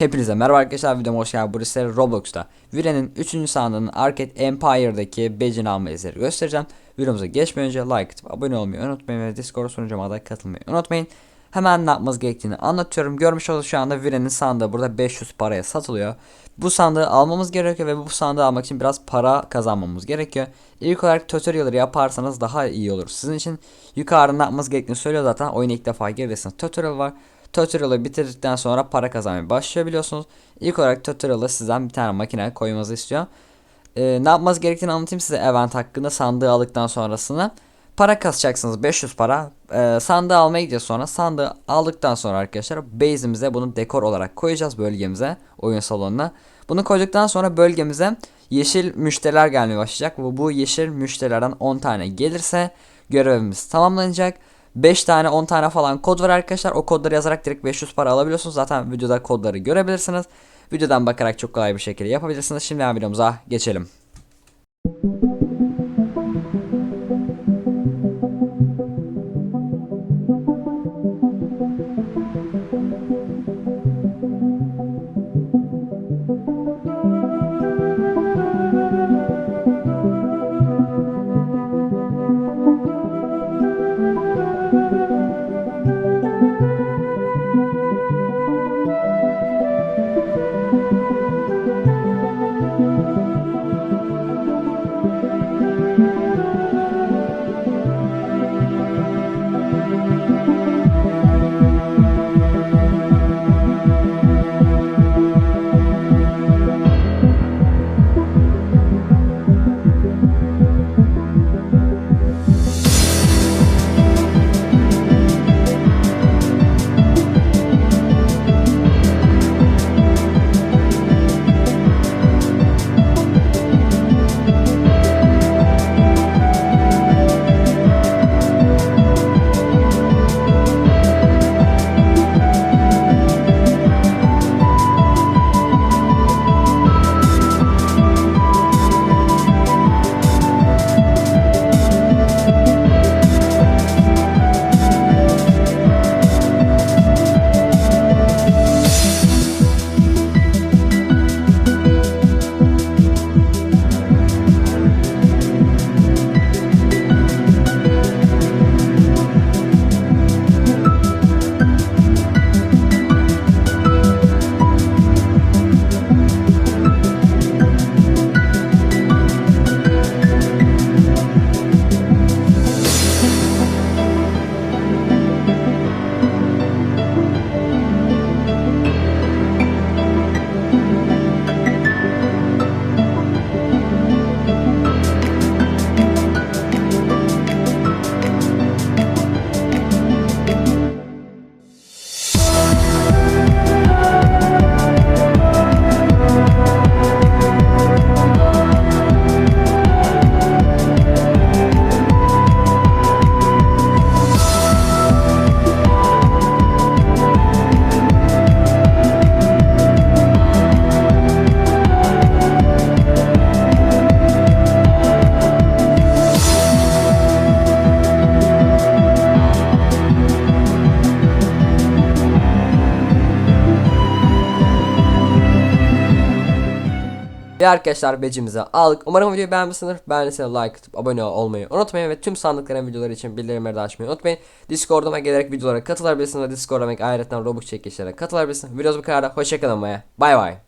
Hepinize merhaba arkadaşlar videoma hoş geldiniz. Burası Roblox'ta. Viren'in 3. sandığının Arcade Empire'daki badge'ini alma izleri göstereceğim. Videomuza geçmeden önce like atıp abone olmayı unutmayın ve Discord sunucuma da katılmayı unutmayın. Hemen ne yapmanız gerektiğini anlatıyorum. Görmüş olduğunuz şu anda Viren'in sandığı burada 500 paraya satılıyor. Bu sandığı almamız gerekiyor ve bu sandığı almak için biraz para kazanmamız gerekiyor. İlk olarak tutorial'ları yaparsanız daha iyi olur. Sizin için yukarıda ne yapmanız gerektiğini söylüyor zaten. Oyuna ilk defa girirseniz tutorial var. Tutorial'ı bitirdikten sonra para kazanmaya başlayabiliyorsunuz. İlk olarak tutorial'ı sizden bir tane makine koymanızı istiyor. Ee, ne yapmanız gerektiğini anlatayım size event hakkında sandığı aldıktan sonrasını. Para kasacaksınız 500 para. Ee, sandığı almaya gideceğiz sonra. Sandığı aldıktan sonra arkadaşlar base'imize bunu dekor olarak koyacağız bölgemize. Oyun salonuna. Bunu koyduktan sonra bölgemize yeşil müşteriler gelmeye başlayacak. Bu, bu yeşil müşterilerden 10 tane gelirse görevimiz tamamlanacak. 5 tane 10 tane falan kod var arkadaşlar. O kodları yazarak direkt 500 para alabiliyorsunuz. Zaten videoda kodları görebilirsiniz. Videodan bakarak çok kolay bir şekilde yapabilirsiniz. Şimdi hemen videomuza geçelim. Ve arkadaşlar becimize aldık. Umarım videoyu beğenmişsinizdir. Beğendiyseniz like atıp abone olmayı unutmayın. Ve tüm sandıkların videoları için bildirimleri de açmayı unutmayın. Discord'uma gelerek videolara katılabilirsiniz. Ve Discord'uma ayrıca Robux çekilişlerine katılabilirsiniz. Videomuz bu kadar. Hoşçakalın ve bay bay.